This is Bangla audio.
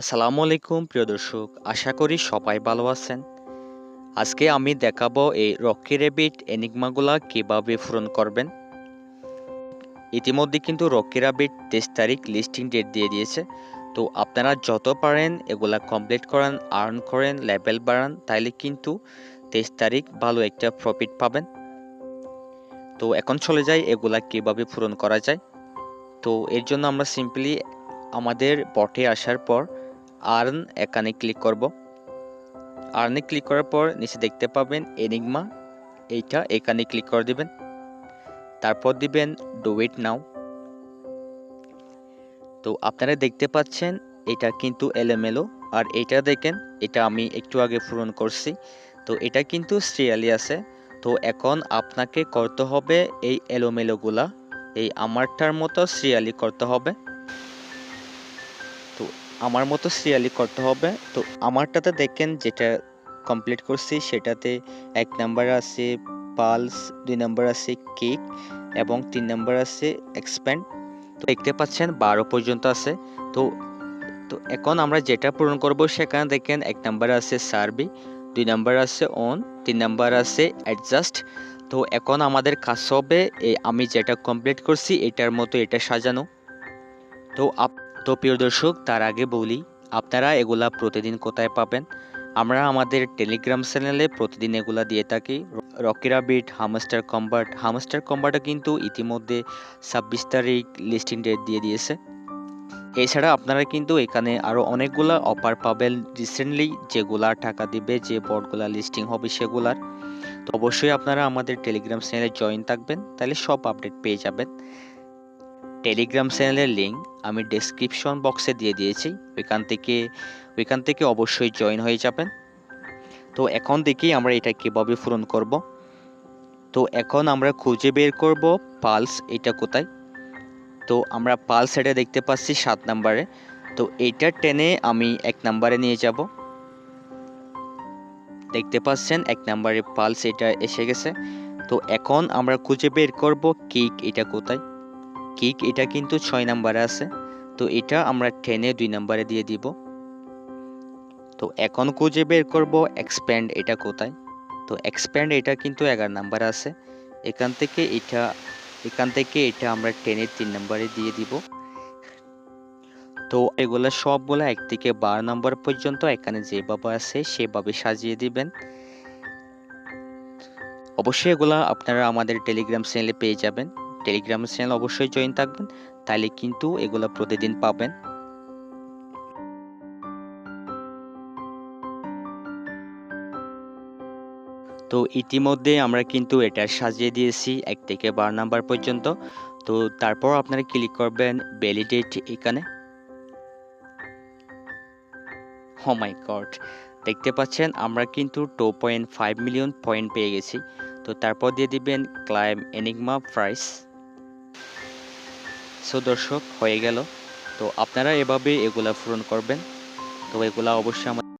আসসালামু আলাইকুম, প্রিয় দর্শক। আশা করি সবাই ভালো আছেন। আজকে আমি দেখাবো এই রকি র্যাবিট এনিগমাগুলা কীভাবে পূরণ করবেন। ইতিমধ্যে কিন্তু রকি র্যাবিট তেইশ তারিখ লিস্টিং ডেট দিয়ে দিয়েছে। তো আপনারা যত পারেন এগুলা কমপ্লিট করান আর্ন করেন লেভেল বাড়ান, তাইলে কিন্তু তেইশ তারিখ ভালো একটা প্রফিট পাবেন। তো এখন চলে যাই এগুলা কীভাবে পূরণ করা যায়। তো এর জন্য আমরা সিম্পলি আমাদের বটে আসার পর আর্ন, এখানে ক্লিক করব। আর্নে ক্লিক করার পর নিচে দেখতে পাবেন এনিগমা এইটা এখানে ক্লিক করে দিবেন। তারপর দিবেন ডু ইট নাও তো আপনারা দেখতে পাচ্ছেন, এটা কিন্তু এলোমেলো। আর এটা দেখেন, এটা আমি একটু আগে পূরণ করছি। তো এটা কিন্তু সিরিয়ালি আছে। তো এখন আপনাকে করতে হবে এই এলোমেলোগুলা। এই আমারটার মতো সিরিয়ালি করতে হবে। তো আমার মতো সিরিয়ালি করতে হবে। তো আমারটাতে দেখেন যেটা কমপ্লিট করছি, সেটাতে এক নাম্বার আছে পালস দুই নাম্বার আছে কেক এবং তিন নাম্বার আছে এক্সপ্যান্ড তো দেখতে পাচ্ছেন বারো পর্যন্ত আছে। তো তো এখন আমরা যেটা পূরণ করব, সেখানে দেখেন এক নাম্বার আছে সার্ভি দুই নাম্বার আছে অন তিন নাম্বার আছে অ্যাডজাস্ট তো এখন আমাদের কাজ হবে আমি যেটা কমপ্লিট করছি, এটার মতো এটা সাজানো। তো আপ তো প্রিয় দর্শক, তার আগে বলি, আপনারা এগুলা প্রতিদিন কোথায় পাবেন? আমরা আমাদের টেলিগ্রাম চ্যানেলে প্রতিদিন এগুলা দিয়ে থাকি। রকিরা বিট হামস্টার কম্বার্ট হামস্টার কম্বার্টে কিন্তু ইতিমধ্যে ছাব্বিশ তারিখ লিস্টিং ডেট দিয়ে দিয়েছে। এছাড়া আপনারা কিন্তু এখানে আরও অনেকগুলা অফার পাবেন রিসেন্টলি যেগুলা টাকা দিবে, যে বোর্ডগুলা লিস্টিং হবে সেগুলার। তো অবশ্যই আপনারা আমাদের টেলিগ্রাম চ্যানেলে জয়েন থাকবেন, তাহলে সব আপডেট পেয়ে যাবেন। টেলিগ্রাম চ্যানেলের লিঙ্ক আমি ডেসক্রিপশন বক্সে দিয়ে দিয়েছি। ওইখান থেকে ওইখান থেকে অবশ্যই জয়েন হয়ে যাবেন। তো এখন দেখি আমরা এটা কীভাবে পূরণ করব। তো এখন আমরা খুঁজে বের করব পালস এটা কোথায়। তো আমরা পালস এটা দেখতে পাচ্ছি সাত নাম্বারে। তো এইটা টেনে আমি এক নাম্বারে নিয়ে যাব। দেখতে পাচ্ছেন এক নাম্বারে পালস এটা এসে গেছে। তো এখন আমরা খুঁজে বের করব কেক এটা কোথায়। কিক, এটা কিন্তু ছয় নাম্বারে আছে। তো এটা আমরা টেনে দুই নাম্বারে দিয়ে দিব। তো এখন খুঁজে বের করব এক্সপ্যান্ড এটা কোথায়। তো এক্সপ্যান্ড এটা কিন্তু এগারো নাম্বারে আছে। এখান থেকে এটা, এখান থেকে এটা আমরা টেনে তিন নাম্বারে দিয়ে দিব। তো এগুলো সবগুলো এক থেকে বারো নম্বর পর্যন্ত, এখানে যেভাবে আছে সেভাবে সাজিয়ে দিবেন। অবশ্যই এগুলা আপনারা আমাদের টেলিগ্রাম চ্যানেলে পেয়ে যাবেন। টেলিগ্রাম চ্যানেল অবশ্যই জয়েন থাকবেন তাহলে কিন্তু এগুলো প্রতিদিন পাবেন। তো ইতিমধ্যে আমরা কিন্তু এটা সাজিয়ে দিয়েছি, এক থেকে বারো নাম্বার পর্যন্ত। তো তারপর আপনারা ক্লিক করবেন ভ্যালিডেট এখানে। ও মাই গড দেখতে পাচ্ছেন, আমরা কিন্তু two point five million point পেয়ে গেছি। তো তারপর দিয়ে দিবেন ক্লাইম এনিগমা প্রাইস সো দর্শক হয়ে গেল। তো আপনারা এভাবে এগুলা পূরণ করবেন। তো এগুলা অবশ্যই